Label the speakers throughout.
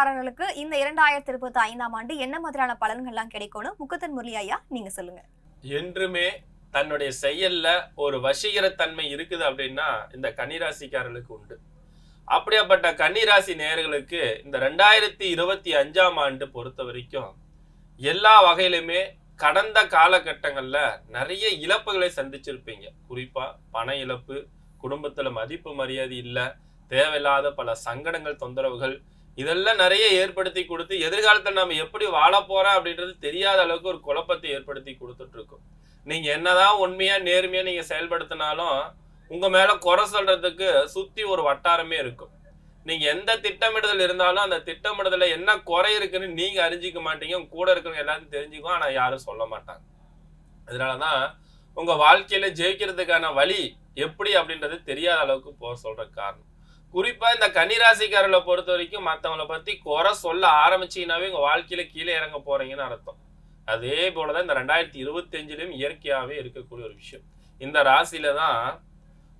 Speaker 1: நட்சத்திரக்காரர்களுக்கு இந்த இரண்டாயிரத்தி இருபத்தி ஐந்தாம் ஆண்டு என்ன மாதிரியான பலன்கள்லாம் கிடைக்கும்னு முக்கத்தன் முரளி ஐயா நீங்க சொல்லுங்க.
Speaker 2: என்றுமே தன்னுடைய செயல்ல ஒரு வசீகரத்தன்மை இருக்குது அப்படின்னா இந்த கன்னிராசிக்காரர்களுக்கு உண்டு. அப்படியாப்பட்ட கன்னிராசி நேர்களுக்கு இந்த ரெண்டாயிரத்தி இருபத்தி அஞ்சாம் ஆண்டு பொறுத்த வரைக்கும் எல்லா வகையிலுமே கடந்த காலகட்டங்கள்ல நிறைய இழப்புகளை சந்திச்சிருப்பீங்க. குறிப்பா பண இழப்பு குடும்பத்துல மதிப்பு மரியாதை இல்லை தேவையில்லாத பல சங்கடங்கள் தொந்தரவுகள் இதெல்லாம் நிறைய ஏற்படுத்தி கொடுத்து எதிர்காலத்தில் நம்ம எப்படி வாழ போறோம் அப்படின்றது தெரியாத அளவுக்கு ஒரு குழப்பத்தை ஏற்படுத்தி கொடுத்துட்டு இருக்கோம். நீங்க என்னதான் உண்மையா நேர்மையா நீங்க செயல்படுத்தினாலும் உங்க மேல குறை சொல்றதுக்கு சுத்தி ஒரு வட்டாரமே இருக்கும். நீங்க எந்த திட்டமிடுதல் இருந்தாலும் அந்த திட்டமிடுதல என்ன குறை இருக்குன்னு நீங்க அறிஞ்சிக்க மாட்டீங்க. உங்க கூட இருக்கிறவங்க எல்லாரும் தெரிஞ்சுக்கும் ஆனா யாரும் சொல்ல மாட்டாங்க. அதனாலதான் உங்க வாழ்க்கையில ஜெயிக்கிறதுக்கான வழி எப்படி அப்படின்றது தெரியாத அளவுக்கு போக சொல்ற காரணம். குறிப்பா இந்த கன்னிராசிக்காரர்களை பொறுத்த வரைக்கும் மத்தவங்கள பத்தி குறை சொல்ல ஆரம்பிச்சீங்கன்னாவே உங்க வாழ்க்கையில கீழே இறங்க போறீங்கன்னு அர்த்தம். அதே போலதான் இந்த ரெண்டாயிரத்தி இருபத்தி அஞ்சுலயும் இயற்கையாவே இருக்கக்கூடிய ஒரு விஷயம். இந்த ராசியில தான்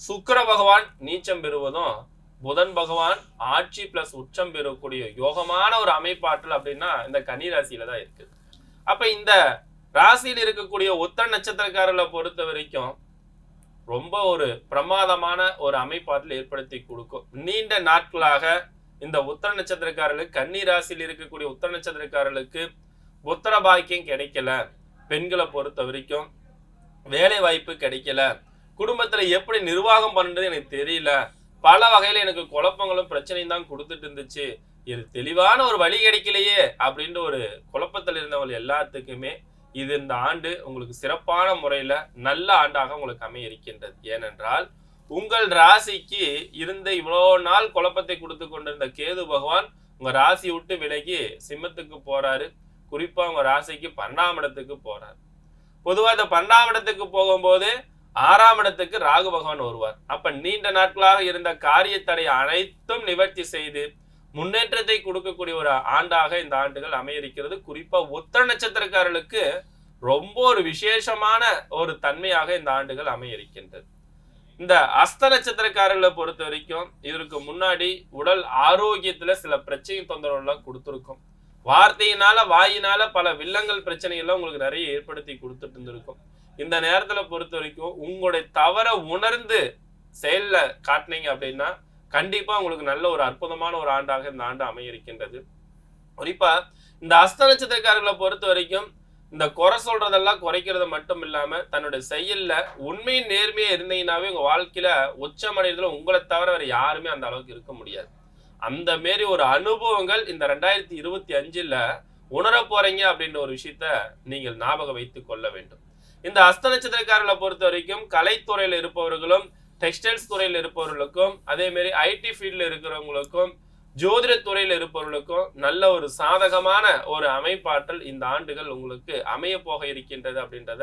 Speaker 2: சுக்கர பகவான் நீச்சம் பெறுவதும் புதன் பகவான் ஆட்சி பிளஸ் உச்சம் பெறக்கூடிய யோகமான ஒரு அமைப்பாற்றல் அப்படின்னா இந்த கன்னி ராசியில தான் இருக்கு. அப்ப இந்த ராசியில் இருக்கக்கூடிய உத்தர நட்சத்திரக்காரர்களை பொறுத்த வரைக்கும் ரொம்ப ஒரு பிரமாதமான ஒரு அமைப்பாட்டில் ஏற்படுத்தி கொடுக்கும். நீண்ட நாட்களாக இந்த உத்தர நட்சத்திரக்காரர்களுக்கு கன்னி ராசியில் இருக்கக்கூடிய உத்தர நட்சத்திரக்காரர்களுக்கு உத்தர பாக்கியம் கிடைக்கல. பெண்களை பொறுத்த வரைக்கும் வேலை வாய்ப்பு கிடைக்கல. குடும்பத்தில் எப்படி நிர்வாகம் பண்ணுறது எனக்கு தெரியல. பல வகையில் எனக்கு குழப்பங்களும் பிரச்சனையும் தான் கொடுத்துட்டு இருந்துச்சு. இது தெளிவான ஒரு வழி கிடைக்கலையே அப்படின்ற ஒரு குழப்பத்தில் இருந்தவங்க எல்லாத்துக்குமே இது இந்த ஆண்டு உங்களுக்கு சிறப்பான முறையில நல்ல ஆண்டாக உங்களுக்கு அமைய இருக்கின்றது ஏனென்றால் உங்கள் ராசிக்கு இருந்த இவ்வளோ நாள் குழப்பத்தை கொடுத்து கொண்டிருந்த கேது பகவான் உங்க ராசி விட்டு விலகி சிம்மத்துக்கு போறாரு. குறிப்பா உங்க ராசிக்கு பன்னெண்டாம் இடத்துக்கு போறாரு. பொதுவா இந்த பன்னெண்டாம் இடத்துக்கு போகும்போது ஆறாம் இடத்துக்கு ராகு பகவான் வருவார். அப்ப நீண்ட நாட்களாக இருந்த காரிய தடை அனைத்தும் நிவர்த்தி செய்து முன்னேற்றத்தை கொடுக்கக்கூடிய ஒரு ஆண்டாக இந்த ஆண்டுகள் அமைய இருக்கிறது குறிப்பா உத்தர நட்சத்திரக்காரர்களுக்கு ரொம்ப ஒரு விசேஷமான ஒரு தன்மையாக இந்த ஆண்டுகள் அமைய இருக்கின்றது இந்த அஸ்த நட்சத்திரக்காரர்களை பொறுத்த வரைக்கும் இதற்கு முன்னாடி உடல் ஆரோக்கியத்துல சில பிரச்சனை தொந்தரவு எல்லாம் கொடுத்துருக்கும். வார்த்தையினால வாயினால பல வில்லங்கள் பிரச்சனைகள்லாம் உங்களுக்கு நிறைய ஏற்படுத்தி கொடுத்துட்டு இருந்திருக்கும் இந்த நேரத்துல பொறுத்த வரைக்கும் உங்களுடைய தவற உணர்ந்து செயல்ல காட்டினீங்க அப்படின்னா கண்டிப்பா உங்களுக்கு நல்ல ஒரு அற்புதமான ஒரு ஆண்டாக இந்த ஆண்டு அமைய இருக்கின்றது குறிப்பா இந்த அஸ்த நட்சத்திரக்காரர்களை பொறுத்த வரைக்கும் இந்த குறை சொல்றதெல்லாம் குறைக்கிறது மட்டும் இல்லாம தன்னுடைய செயல்ல உண்மையின் நேர்மையா இருந்தீங்கன்னாவே உங்க வாழ்க்கையில உச்சமடைறதுல உங்களை தவிர வேற யாருமே அந்த அளவுக்கு இருக்க முடியாது. அந்த மாரி ஒரு அனுபவங்கள் இந்த ரெண்டாயிரத்தி இருபத்தி அஞ்சுல உணர போறீங்க அப்படின்ற ஒரு விஷயத்த நீங்கள் ஞாபகம் வைத்துக் கொள்ள வேண்டும். இந்த அஸ்த நட்சத்திரக்காரர்களை பொறுத்த வரைக்கும் கலைத்துறையில இருப்பவர்களும் டெக்ஸ்டைல்ஸ் துறையில் இருப்பவர்களுக்கும் அதே மாதிரி ஐடி ஃபீல்டில் இருக்கிறவங்களுக்கும் ஜோதிட துறையில் இருப்பவர்களுக்கும் நல்ல ஒரு சாதகமான ஒரு அமைப்பாற்றல் இந்த ஆண்டுகள் உங்களுக்கு அமைய போக இருக்கின்றது அப்படின்றத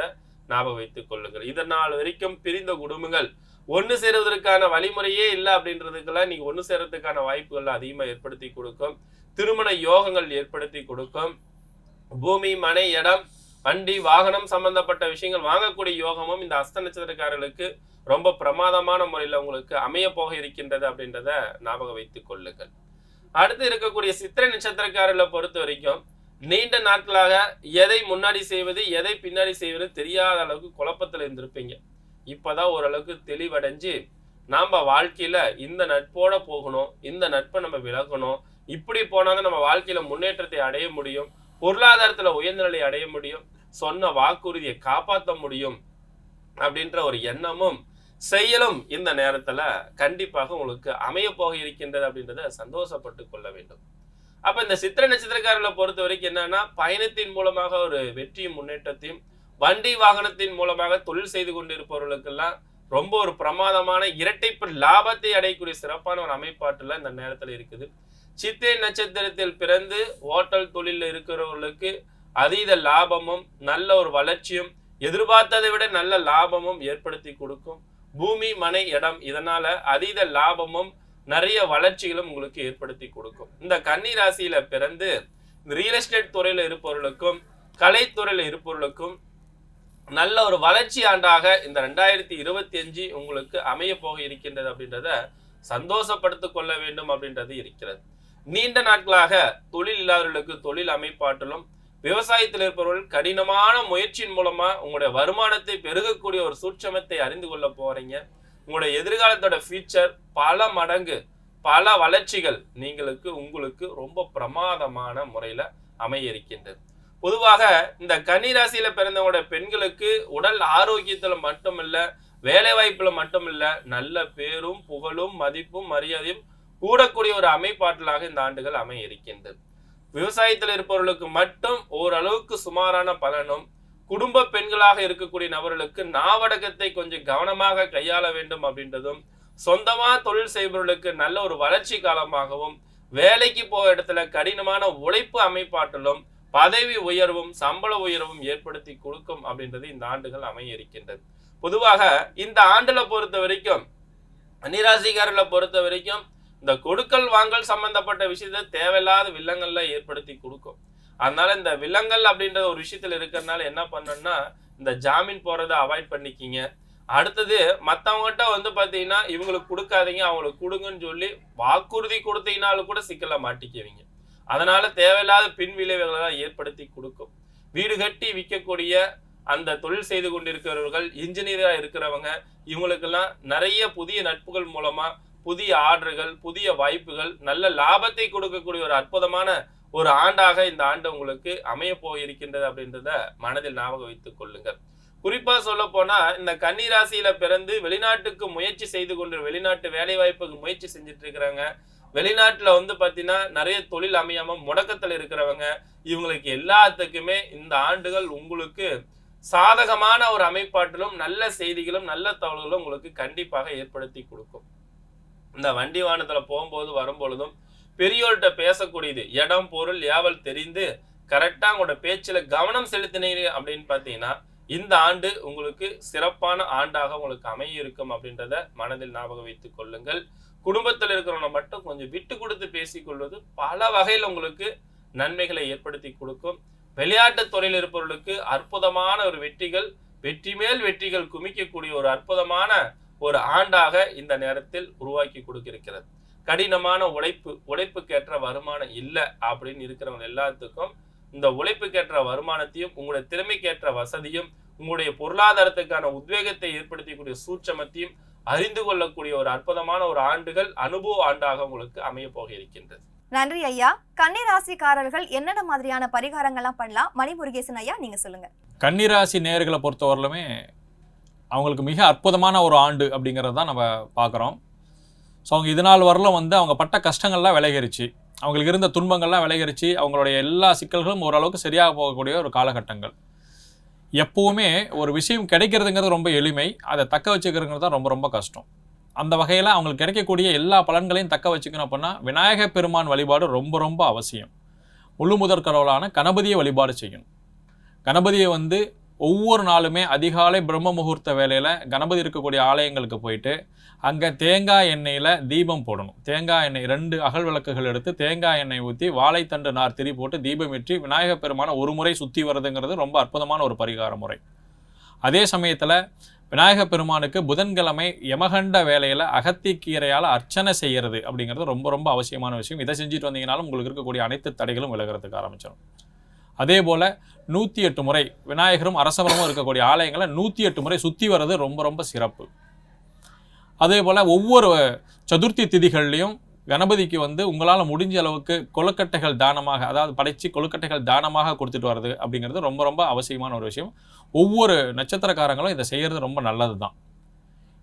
Speaker 2: ஞாபகம் வைத்துக் கொள்ளுங்கள். இதனால் வரைக்கும் பிரிந்த குடும்பங்கள். ஒன்று சேருவதற்கான வழிமுறையே இல்லை அப்படின்றதுக்கெல்லாம் நீங்கள் ஒன்று சேரத்துக்கான வாய்ப்புகள் அதிகமாக ஏற்படுத்தி கொடுக்கும். திருமண யோகங்கள் ஏற்படுத்தி கொடுக்கும். பூமி மனை இடம் வண்டி வாகனம் சம்பந்தப்பட்ட விஷயங்கள் வாங்கக்கூடிய யோகமும் இந்த அஸ்த நட்சத்திரக்காரர்களுக்கு ரொம்ப பிரமாதமான முறையில் உங்களுக்கு அமைய போக இருக்கின்றது அப்படின்றத ஞாபகம் வைத்துக் கொள்ளுங்கள். அடுத்து இருக்கக்கூடிய சித்திரை நட்சத்திரக்காரர்களை பொறுத்த வரைக்கும் நீண்ட நாட்களாக எதை முன்னாடி செய்வது எதை பின்னாடி செய்வது தெரியாத அளவுக்கு குழப்பத்தில் இருந்திருப்பீங்க. இப்போதான் ஓரளவுக்கு தெளிவடைஞ்சு நாம் வாழ்க்கையில் இந்த நட்போட போகணும் இந்த நட்பை நம்ம விலகணும் இப்படி போனால் தான் நம்ம வாழ்க்கையில் முன்னேற்றத்தை அடைய முடியும் பொருளாதாரத்துல உயர்நிலை அடைய முடியும் சொன்ன வாக்குறுதியை காப்பாற்ற முடியும் அப்படின்ற ஒரு எண்ணமும் செயலும் இந்த நேரத்துல கண்டிப்பாக உங்களுக்கு அமைய போக இருக்கின்றது அப்படின்றத சந்தோஷப்பட்டு கொள்ள வேண்டும். அப்ப இந்த சித்திரை நட்சத்திரக்காரர்களை பொறுத்த வரைக்கும் என்னன்னா பயணத்தின் மூலமாக ஒரு வெற்றியும் முன்னேற்றத்தையும் வண்டி வாகனத்தின் மூலமாக தொழில் செய்து கொண்டிருப்பவர்களுக்கெல்லாம் ரொம்ப ஒரு பிரமாதமான இரட்டைப்பு லாபத்தை அடையக்கூடிய சிறப்பான ஒரு அமைப்பாட்டுல இந்த நேரத்துல இருக்குது. சித்திரை நட்சத்திரத்தில் பிறந்து ஹோட்டல் தொழிலில் இருக்கிறவர்களுக்கு அதீத லாபமும் நல்ல ஒரு வளர்ச்சியும் எதிர்பார்த்ததை விட நல்ல லாபமும் ஏற்படுத்தி கொடுக்கும். பூமி மனை இடம் இதனால அதீத லாபமும் நிறைய வளர்ச்சிகளும் உங்களுக்கு ஏற்படுத்தி கொடுக்கும். இந்த கன்னி ராசியில பிறந்து ரியல் எஸ்டேட் துறையில இருப்பவர்களுக்கும் கலைத்துறையில இருப்பவர்களுக்கும் நல்ல ஒரு வளர்ச்சி ஆண்டாக இந்த ரெண்டாயிரத்தி இருபத்தி அஞ்சு உங்களுக்கு அமைய போக இருக்கின்றது அப்படின்றத சந்தோஷப்படுத்திக் கொள்ள வேண்டும் அப்படின்றது இருக்கிறது. நீண்ட நாட்களாக தொழில் இல்லாதவர்களுக்கு தொழில் அமைப்பாற்றலும் விவசாயத்தில் இருப்பவர்கள் கடினமான முயற்சியின் மூலமா உங்களுடைய வருமானத்தை பெருகக்கூடிய ஒரு சூட்சமத்தை அறிந்து கொள்ள போறீங்க. உங்களுடைய எதிர்காலத்தோட ஃபியூச்சர் பல மடங்கு பல வளர்ச்சிகள் நீங்களுக்கு உங்களுக்கு ரொம்ப பிரமாதமான முறையில அமைய இருக்கின்றது பொதுவாக இந்த கன்னி ராசியில பிறந்தவங்களோட பெண்களுக்கு உடல் ஆரோக்கியத்துல மட்டுமில்ல வேலை வாய்ப்புல மட்டுமில்ல நல்ல பேரும் புகழும் மதிப்பும் மரியாதையும் கூடக்கூடிய ஒரு அமைப்பாற்றலாக இந்த ஆண்டுகள் அமைய இருக்கின்றது விவசாயத்தில் இருப்பவர்களுக்கு மட்டும் ஓரளவுக்கு சுமாரான பலனும் குடும்ப பெண்களாக இருக்கக்கூடிய நபர்களுக்கு நாவடகத்தை கொஞ்சம் கவனமாக கையாள வேண்டும் அப்படின்றதும் சொந்தமா தொழில் செய்பவர்களுக்கு நல்ல ஒரு வளர்ச்சி காலமாகவும் வேலைக்கு போகிற இடத்துல கடினமான உழைப்பு அமைப்பாற்றலும் பதவி உயர்வும் சம்பள உயர்வும் ஏற்படுத்தி கொடுக்கும் அப்படின்றது இந்த ஆண்டுகள் அமைய இருக்கின்றது பொதுவாக இந்த ஆண்டுல பொறுத்த வரைக்கும் கன்னிராசிக்காரர்களை பொறுத்த வரைக்கும் இந்த கொடுக்கல் வாங்கல் சம்பந்தப்பட்ட விஷயத்த தேவையில்லாத வில்லங்கள்ல ஏற்படுத்தி கொடுக்கும். அதனால இந்த வில்லங்கள் அப்படின்ற ஒரு விஷயத்துல இருக்கிறதுனால என்ன பண்ணணும்னா இந்த ஜாமீன் போறதை அவாய்ட் பண்ணிக்கிங்க. அடுத்தது மத்தவங்ககிட்ட வந்து பாத்தீங்கன்னா இவங்களுக்கு கொடுக்காதீங்க அவங்களுக்கு கொடுங்கன்னு சொல்லி வாக்குறுதி கொடுத்தீங்கனாலும் கூட சிக்கலை மாட்டிக்குவீங்க. அதனால தேவையில்லாத பின் விளைவுகளை ஏற்படுத்தி கொடுக்கும். வீடு கட்டி விற்கக்கூடிய அந்த தொழில் செய்து கொண்டிருக்கிறவர்கள் இன்ஜினியரா இருக்கிறவங்க இவங்களுக்கெல்லாம் நிறைய புதிய நட்புகள் மூலமா புதிய ஆர்டர்கள் புதிய வாய்ப்புகள் நல்ல லாபத்தை கொடுக்கக்கூடிய ஒரு அற்புதமான ஒரு ஆண்டாக இந்த ஆண்டு உங்களுக்கு அமைய போயிருக்கின்றது அப்படின்றத மனதில் ஞாபகம் வைத்துக் கொள்ளுங்கள். குறிப்பா சொல்ல போனா இந்த கன்னிராசியில பிறந்து வெளிநாட்டுக்கு முயற்சி செய்து கொண்டு வெளிநாட்டு வேலை வாய்ப்புக்கு முயற்சி செஞ்சுட்டு இருக்கிறாங்க வெளிநாட்டுல வந்து பாத்தீங்கன்னா நிறைய தொழில் அமையாம முடக்கத்துல இருக்கிறவங்க. இவங்களுக்கு எல்லாத்துக்குமே இந்த ஆண்டுகள் உங்களுக்கு சாதகமான ஒரு அமைப்பாட்டிலும் நல்ல செய்திகளும் நல்ல தகவல்களும் உங்களுக்கு கண்டிப்பாக ஏற்படுத்தி கொடுக்கும். இந்த வண்டி வாகனத்தில் போகும்போது வரும்பொழுதும் பெரியோர்கிட்ட பேசக்கூடியது இடம் பொருள் ஏவல் தெரிந்து கரெக்டாக உங்களோட பேச்சில் கவனம் செலுத்தினீங்க அப்படின்னு பார்த்தீங்கன்னா இந்த ஆண்டு உங்களுக்கு சிறப்பான ஆண்டாக உங்களுக்கு அமைய இருக்கும் அப்படின்றத மனதில் ஞாபகம் வைத்துக் கொள்ளுங்கள். குடும்பத்தில் இருக்கிறவங்க மட்டும் கொஞ்சம் விட்டு கொடுத்து பேசிக்கொள்வது பல வகையில் உங்களுக்கு நன்மைகளை ஏற்படுத்தி கொடுக்கும். விளையாட்டு துறையில் இருப்பவர்களுக்கு அற்புதமான ஒரு வெற்றிகள் வெற்றி மேல் வெற்றிகள் குமிக்கக்கூடிய ஒரு அற்புதமான ஒரு ஆண்டாக இந்த நேரத்தில் உருவாக்கி கொடுக்கிருக்கிறது. கடினமான உழைப்பு உழைப்புக்கேற்ற வருமானம் இல்லை அப்படின்னு இருக்கிறவங்க எல்லாத்துக்கும் இந்த உழைப்புக்கேற்ற வருமானத்தையும் உங்களுடைய திறமைக்கேற்ற வசதியும் உங்களுடைய பொருளாதாரத்துக்கான உத்வேகத்தை ஏற்படுத்தக்கூடிய சூட்சமத்தையும் அறிந்து கொள்ளக்கூடிய ஒரு அற்புதமான ஒரு ஆண்டுகள் அனுபவ ஆண்டாக உங்களுக்கு அமைய போக இருக்கின்றது
Speaker 1: நன்றி ஐயா. கன்னி ராசிக்காரர்கள் என்னென்ன மாதிரியான பரிகாரங்கள்லாம் பண்ணலாம்? மணிமுருகேசன் ஐயா நீங்க சொல்லுங்க.
Speaker 3: கன்னிராசி நேர்களை பொறுத்தவரையிலுமே அவங்களுக்கு மிக அற்புதமான ஒரு ஆண்டு அப்படிங்கிறது தான் நம்ம பார்க்குறோம் ஸோ அவங்க இது நாள் வரலும் வந்து அவங்க பட்ட கஷ்டங்கள்லாம் விலகிருச்சு. அவங்களுக்கு இருந்த துன்பங்கள்லாம் விலகிருச்சு. அவங்களுடைய எல்லா சிக்கல்களும் ஓரளவுக்கு சரியாக போகக்கூடிய ஒரு காலகட்டங்கள். எப்போவுமே ஒரு விஷயம் கிடைக்கிறதுங்கிறது ரொம்ப எளிமை. அதை தக்க வச்சுக்கிறதுங்கிறது தான் ரொம்ப ரொம்ப கஷ்டம். அந்த வகையில் அவங்களுக்கு கிடைக்கக்கூடிய எல்லா பலன்களையும் தக்க வச்சுக்கணும் அப்படின்னா விநாயக பெருமான் வழிபாடு ரொம்ப ரொம்ப அவசியம். முழு முதற் கடவுளான கணபதியை வழிபாடு செய்யணும். கணபதியை வந்து ஒவ்வொரு நாளுமே அதிகாலை பிரம்ம முகூர்த்த வேலையில் கணபதி இருக்கக்கூடிய ஆலயங்களுக்கு போயிட்டு அங்கே தேங்காய் எண்ணெயில் தீபம் போடணும். தேங்காய் எண்ணெய் ரெண்டு அகல் விளக்குகள் எடுத்து தேங்காய் எண்ணெய் ஊற்றி வாழைத்தண்டு நார் திரி போட்டு தீபம் ஏற்றி விநாயகப் பெருமானை ஒரு முறை சுற்றி வர்றதுங்கிறது ரொம்ப அற்புதமான ஒரு பரிகார முறை. அதே சமயத்தில் விநாயகப் பெருமானுக்கு புதன்கிழமை யமகண்ட வேலையில் அகத்திக்கீரையால் அர்ச்சனை செய்கிறது அப்படிங்கிறது ரொம்ப ரொம்ப அவசியமான விஷயம். இதை செஞ்சுட்டு வந்தீங்கனாலும் உங்களுக்கு இருக்கக்கூடிய அனைத்து தடைகளும் விலகிறதுக்கு ஆரம்பிச்சிடும் அதே போல் நூற்றி எட்டு முறை விநாயகரும் அரசவரமும் இருக்கக்கூடிய ஆலயங்களை நூற்றி எட்டு முறை சுற்றி வர்றது ரொம்ப ரொம்ப சிறப்பு. அதே போல் ஒவ்வொரு சதுர்த்தி திதிகள்லையும் கணபதிக்கு வந்து உங்களால் முடிஞ்ச அளவுக்கு கொழுக்கட்டைகள் தானமாக அதாவது படைத்து கொழுக்கட்டைகள் தானமாக கொடுத்துட்டு வர்றது அப்படிங்கிறது ரொம்ப ரொம்ப அவசியமான ஒரு விஷயம். ஒவ்வொரு நட்சத்திரக்காரங்களும் இதை செய்கிறது ரொம்ப நல்லது தான்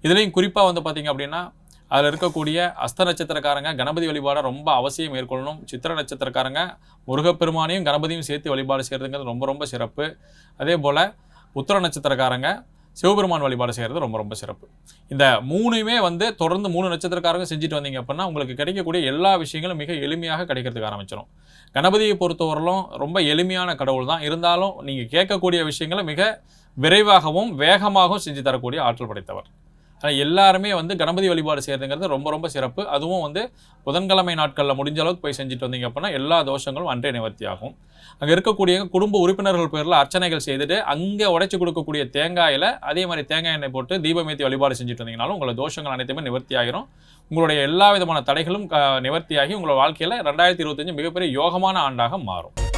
Speaker 3: இதுலேயும் குறிப்பாக வந்து பார்த்திங்க அப்படின்னா அதில் இருக்கக்கூடிய அஸ்த நட்சத்திரக்காரங்க கணபதி வழிபாடை ரொம்ப அவசியம் மேற்கொள்ளணும். சித்திர நட்சத்திரக்காரங்க முருகப்பெருமானையும் கணபதியும் சேர்த்து வழிபாடு செய்கிறதுங்கிறது ரொம்ப ரொம்ப சிறப்பு. அதே போல் உத்திர நட்சத்திரக்காரங்க சிவபெருமான் வழிபாடு செய்கிறது ரொம்ப ரொம்ப சிறப்பு. இந்த மூணுமே வந்து தொடர்ந்து மூணு நட்சத்திரக்காரங்க செஞ்சுட்டு வந்தீங்க அப்படின்னா உங்களுக்கு கிடைக்கக்கூடிய எல்லா விஷயங்களும் மிக எளிமையாக கிடைக்கிறதுக்கு ஆரம்பிச்சிடும் கணபதியை பொறுத்தவரையிலும் ரொம்ப எளிமையான கடவுள் தான் இருந்தாலும் நீங்கள் கேட்கக்கூடிய விஷயங்களை மிக விரைவாகவும் வேகமாகவும் செஞ்சு தரக்கூடிய ஆற்றல் படைத்தவர். ஆனால் எல்லாருமே வந்து கணபதி வழிபாடு செய்கிறதுங்கிறது ரொம்ப ரொம்ப சிறப்பு. அதுவும் வந்து புதன்கிழமை நாட்களில் முடிஞ்ச அளவுக்கு போய் செஞ்சுட்டு வந்தீங்க அப்படின்னா எல்லா தோஷங்களும் அன்றே நிவர்த்தி ஆகும் அங்கே இருக்கக்கூடிய குடும்ப உறுப்பினர்கள் பேரில் அர்ச்சனைகள் செய்துட்டு அங்கே உடைச்சி கொடுக்கக்கூடிய தேங்காயில் அதே மாதிரி தேங்காய் எண்ணெய் போட்டு தீபமேத்தி வழிபாடு செஞ்சுட்டு வந்தீங்கனாலும் உங்களோட தோஷங்கள் அனைத்துமே நிவர்த்தி ஆகிரும் உங்களுடைய எல்லா விதமான தடைகளும் நிவர்த்தியாகி உங்களோட வாழ்க்கையில் ரெண்டாயிரத்தி இருபத்தஞ்சு மிகப்பெரிய யோகமான ஆண்டாக மாறும்.